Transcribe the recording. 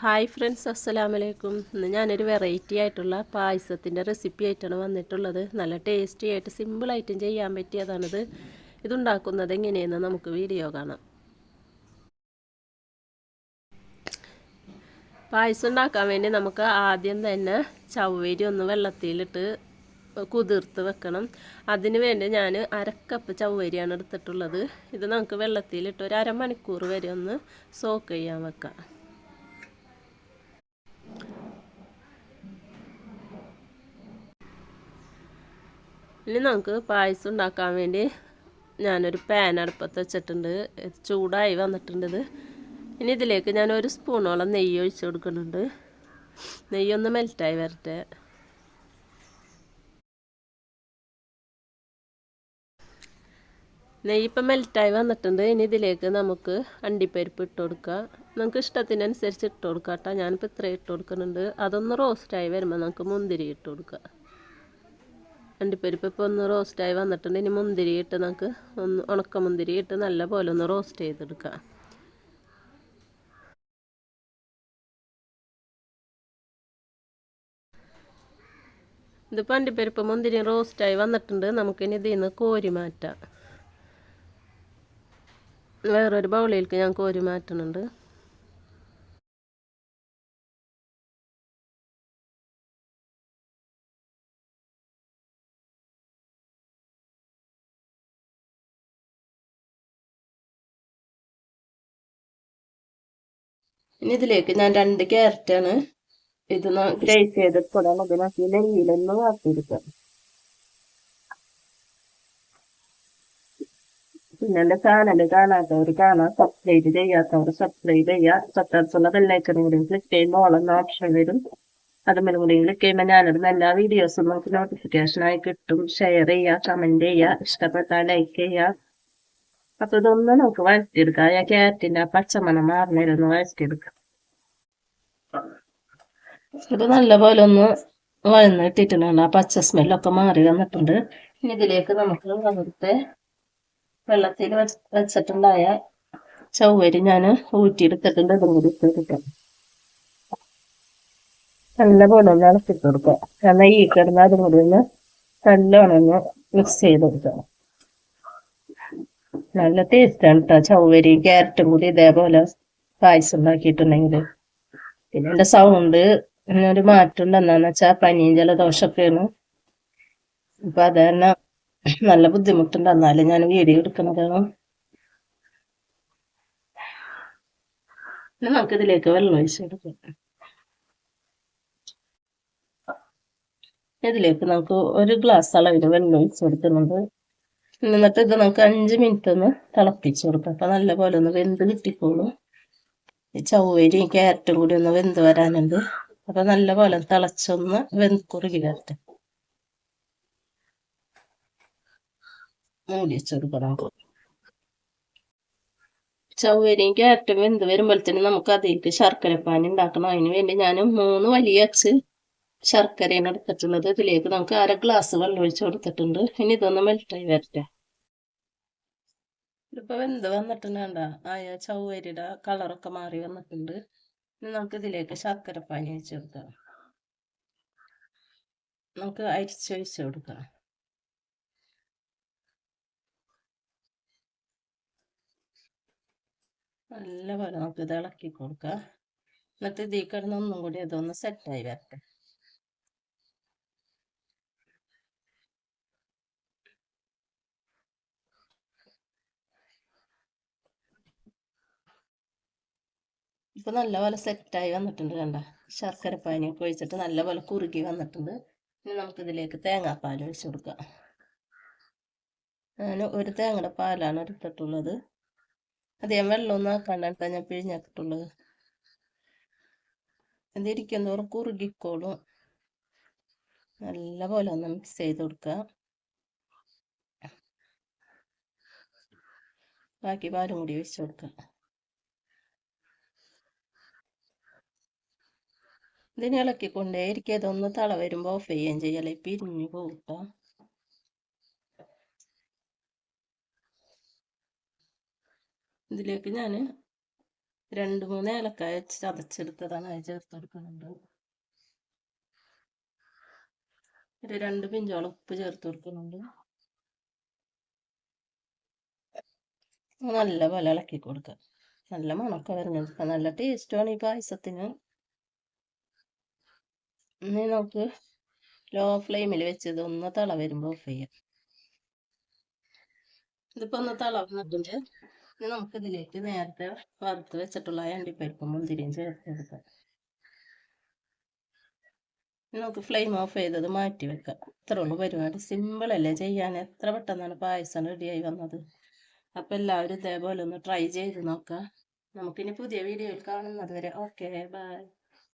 Hi friends അസ്സലാമു അലൈക്കും ഇന്ന് ഞാനൊരു വെറൈറ്റി ആയിട്ടുള്ള പായസത്തിന്റെ റെസിപ്പി ആയിട്ടാണ് വന്നിട്ടുള്ളത്. നല്ല ടേസ്റ്റി ആയിട്ട് സിമ്പിളായിട്ടും ചെയ്യാൻ പറ്റിയതാണിത്. ഇതുണ്ടാക്കുന്നത് എങ്ങനെയെന്ന് നമുക്ക് വീഡിയോ കാണാം. പായസം ഉണ്ടാക്കാൻ വേണ്ടി നമുക്ക് ആദ്യം തന്നെ ചവ്വേരി ഒന്ന് വെള്ളത്തിലിട്ട് കുതിർത്ത് വെക്കണം. അതിന് വേണ്ടി ഞാൻ അരക്കപ്പ് ചവ്വരിയാണ് എടുത്തിട്ടുള്ളത്. ഇത് നമുക്ക് വെള്ളത്തിലിട്ട് ഒരു അരമണിക്കൂർ വരെ ഒന്ന് സോക്ക് ചെയ്യാൻ വെക്കാം. ഇനി നമുക്ക് പായസം ഉണ്ടാക്കാൻ വേണ്ടി ഞാനൊരു പാൻ അടുപ്പത്ത് വെച്ചിട്ടുണ്ട്. ചൂടായി വന്നിട്ടുണ്ട് ഇനി ഇതിലേക്ക് ഞാൻ ഒരു സ്പൂണോളം നെയ്യ് ഒഴിച്ചു കൊടുക്കുന്നുണ്ട്. നെയ്യൊന്ന് മെൽറ്റായി വരട്ടെ. നെയ്യ് ഇപ്പം മെൽറ്റായി വന്നിട്ടുണ്ട്. ഇനി ഇതിലേക്ക് നമുക്ക് അണ്ടിപ്പരിപ്പ് ഇട്ട് കൊടുക്കുക നമുക്ക് ഇഷ്ടത്തിനനുസരിച്ച് ഇട്ട് കൊടുക്കാം കേട്ടോ. ഞാനിപ്പോൾ ഇത്രയും ഇട്ട് കൊടുക്കുന്നുണ്ട്. അതൊന്ന് റോസ്റ്റായി വരുമ്പോൾ നമുക്ക് മുന്തിരി ഇട്ട് കൊടുക്കുക അണ്ടിപ്പരിപ്പ് ഇപ്പോൾ ഒന്ന് റോസ്റ്റായി വന്നിട്ടുണ്ട്. ഇനി മുന്തിരി ഇട്ട് നമുക്ക് ഒന്ന് ഉണക്ക മുന്തിരി ഇട്ട് നല്ല പോലെ ഒന്ന് റോസ്റ്റ് ചെയ്തെടുക്കാം. ഇതിപ്പോൾ അണ്ടിപ്പരിപ്പ് മുന്തിരി റോസ്റ്റായി വന്നിട്ടുണ്ട്. നമുക്കിനി ഇതിൽ നിന്ന് കോരി മാറ്റാം. വേറൊരു ബൗളിയിലേക്ക് ഞാൻ കോരി മാറ്റുന്നുണ്ട് ഇനി ഇതിലേക്ക് ഞാൻ രണ്ട് ക്യാരറ്റാണ് ഇത് ഗ്രേസ് ചെയ്തിട്ടാണ് അതിനകത്ത് നെയ്യിലൊന്ന് ആക്കിയെടുക്കാം പിന്നെ എന്റെ ചാനൽ കാണാത്തവർ കാണാം. സബ്സ്ക്രൈബ് ചെയ്യാത്തവർ സബ്സ്ക്രൈബ് ചെയ്യുക. തൊട്ടടുത്തുള്ള ബെല്ലൈക്കനും കൂടി ക്ലിക്ക് ചെയ്യുമ്പോൾ ഓളെന്ന ഓപ്ഷൻ വരും. അതുപോലെ കൂടി ക്ലിക്ക് ചെയ്യുമ്പോൾ ഞാനിടുന്ന എല്ലാ വീഡിയോസും നമുക്ക് നോട്ടിഫിക്കേഷനായി കിട്ടും. ഷെയർ ചെയ്യുക കമന്റ് ചെയ്യുക ഇഷ്ടപ്പെട്ടാൽ ലൈക്ക് ചെയ്യുക. അപ്പൊ ഇതൊന്ന് നമുക്ക് വഴറ്റിയെടുക്കാം ആ ക്യാരറ്റിന്റെ പച്ചമണം മാറുന്നതിലൊന്ന് വഴറ്റിയെടുക്കാം ഇത് നല്ലപോലെ ഒന്ന് വഴന്നിട്ടിട്ടുണ്ട് ആ പച്ച സ്മെല്ലൊക്കെ മാറി വന്നിട്ടുണ്ട് ഇനി ഇതിലേക്ക് നമുക്ക് അവിടുത്തെ വെള്ളത്തിൽ വെച്ചിട്ടുണ്ടായ ചവ്വരി ഞാൻ ഊറ്റിയെടുത്തിട്ടുണ്ട് ഇതും കൂടി ഇട്ടെടുക്കാം നല്ലപോലെ ഒന്ന് ഇളക്കിട്ട് കൊടുക്കാം കാരണം ഈ കിടന്ന അതും കൂടി ഒന്ന് നല്ലോണം ഒന്ന് മിക്സ് ചെയ്ത് കൊടുക്കാം നല്ല ടേസ്റ്റാണ് കേട്ടോ ചവ്വരിയും ക്യാരറ്റും കൂടി ഇതേപോലെ പായസം ഉണ്ടാക്കിയിട്ടുണ്ടെങ്കിൽ. പിന്നെ എന്റെ സൗണ്ട് ഒരു മാറ്റം ഉണ്ടെന്നാന്ന് വെച്ചാൽ പനിയും ജലദോഷമൊക്കെയാണ് അപ്പൊ അത് തന്നെ നല്ല ബുദ്ധിമുട്ടുണ്ട് എന്നാലും ഞാൻ വീഡിയോ എടുക്കുന്നതാണ് നമുക്ക് ഇതിലേക്ക് വെള്ളം ഒഴിച്ചെടുക്കാം ഇതിലേക്ക് നമുക്ക് ഒരു ഗ്ലാസ് അളവിൽ വെള്ളം ഒഴിച്ചു കൊടുക്കുന്നുണ്ട്. എന്നിട്ട് ഇത് നമുക്ക് അഞ്ച് മിനിറ്റ് ഒന്ന് തിളപ്പിച്ച് കൊടുക്കാം. അപ്പം നല്ലപോലെ ഒന്ന് വെന്ത് കിട്ടിക്കോളും. ഈ ചവ്വരിയും ക്യാരറ്റും കൂടി ഒന്ന് വെന്ത് വരാനുണ്ട്. അപ്പം നല്ലപോലെ തിളച്ചൊന്ന് വെന്ത് കുറുകി വരട്ടെ. മൂടി വെച്ച് ചവ്വരിയും ക്യാരറ്റും വെന്ത് വരുമ്പോഴത്തേനും നമുക്ക് അതിലേക്ക് ശർക്കരപ്പാനി ഉണ്ടാക്കണം. അതിന് വേണ്ടി ഞാൻ മൂന്ന് വലിയ അച്ച് ശർക്കരയാണ് എടുത്തിട്ടുള്ളത്. ഇതിലേക്ക് നമുക്ക് അര ഗ്ലാസ് വെള്ളം ഒഴിച്ച് കൊടുത്തിട്ടുണ്ട്. ഇനി ഇതൊന്ന് മെൽറ്റായി വരട്ടെ. ഇതിപ്പോ വെന്ത് വന്നിട്ടുണ്ട് വേണ്ട ആയ ചവ്വരിയുടെ കളറൊക്കെ മാറി വന്നിട്ടുണ്ട്. ഇനി നമുക്ക് ഇതിലേക്ക് ശർക്കര പാനി ഒഴിച്ചു കൊടുക്കാം. നമുക്ക് അരിച്ചൊഴിച്ചു കൊടുക്കാം. നല്ലപോലെ നമുക്ക് ഇത് ഇളക്കി കൊടുക്കാം. എന്നിട്ട് ഇതിൽ കിടന്ന് ഒന്നും കൂടി ഇതൊന്ന് സെറ്റായി വരട്ടെ. ഇപ്പൊ നല്ലപോലെ സെറ്റായി വന്നിട്ടുണ്ട് കണ്ട? ശർക്കര പാനിയൊക്കെ ഒഴിച്ചിട്ട് നല്ലപോലെ കുറുകി വന്നിട്ടുണ്ട്. ഇനി നമുക്കിതിലേക്ക് തേങ്ങാപ്പാൽ ഒഴിച്ചു കൊടുക്കാം. ഞാൻ ഒരു തേങ്ങയുടെ പാലാണ് എടുത്തിട്ടുള്ളത്. അധികം വെള്ളമൊന്നും ആക്കാണ്ടാണ് ഞാൻ പിഴിഞ്ഞാക്കിട്ടുള്ളത് അതിരിക്കും തോറും കുറുകിക്കോളും. നല്ലപോലെ ഒന്ന് മിക്സ് ചെയ്ത് കൊടുക്കുക. ബാക്കി പാലും കൂടി ഒഴിച്ചു കൊടുക്കുക. ഇതിന് ഇളക്കിക്കൊണ്ടേ ഇരിക്കുക ഇതൊന്ന് തള വരുമ്പോൾ ഓഫ് ചെയ്യുകയും ചെയ്യല്ലേ പിരിഞ്ഞു പോകട്ടോ ഇതിലേക്ക് ഞാൻ രണ്ട് മൂന്ന് ഏലക്കായ ചതച്ചെടുത്തതാണ് അത് ചേർത്ത് ഒരു രണ്ട് പിഞ്ചോളം ഉപ്പ് ചേർത്ത് കൊടുക്കുന്നുണ്ട് നല്ല പോലെ ഇളക്കി കൊടുക്കുക നല്ല മണക്ക വരുന്നത് നല്ല ടേസ്റ്റുമാണ് ഈ പായസത്തിന്. ഇനി നമുക്ക് ലോ ഫ്ലെയിമിൽ വെച്ചത് ഒന്ന് തള വരുമ്പോൾ ഓഫ് ചെയ്യാം. ഇതിപ്പോ ഒന്ന് തള വന്നിട്ടുണ്ട് ഇനി നമുക്ക് ഇതിലേക്ക് നേരത്തെ വറുത്ത് വെച്ചിട്ടുള്ള അണ്ടിപ്പരിപ്പും മുന്തിരിയും ചേർത്ത് കൊടുക്കാം നമുക്ക് ഫ്ലെയിം ഓഫ് ചെയ്തത് മാറ്റി വെക്കാം. ഇത്ര ഉള്ളൂ പരിപാടി. സിമ്പിൾ അല്ലേ ചെയ്യാൻ? എത്ര പെട്ടെന്നാണ് പായസം റെഡിയായി വന്നത്? അപ്പം എല്ലാവരും ഇതേപോലെ ഒന്ന് ട്രൈ ചെയ്ത് നോക്കാം. നമുക്കിനി പുതിയ വീഡിയോയിൽ കാണുന്നത് വരെ ഓക്കെ ബൈ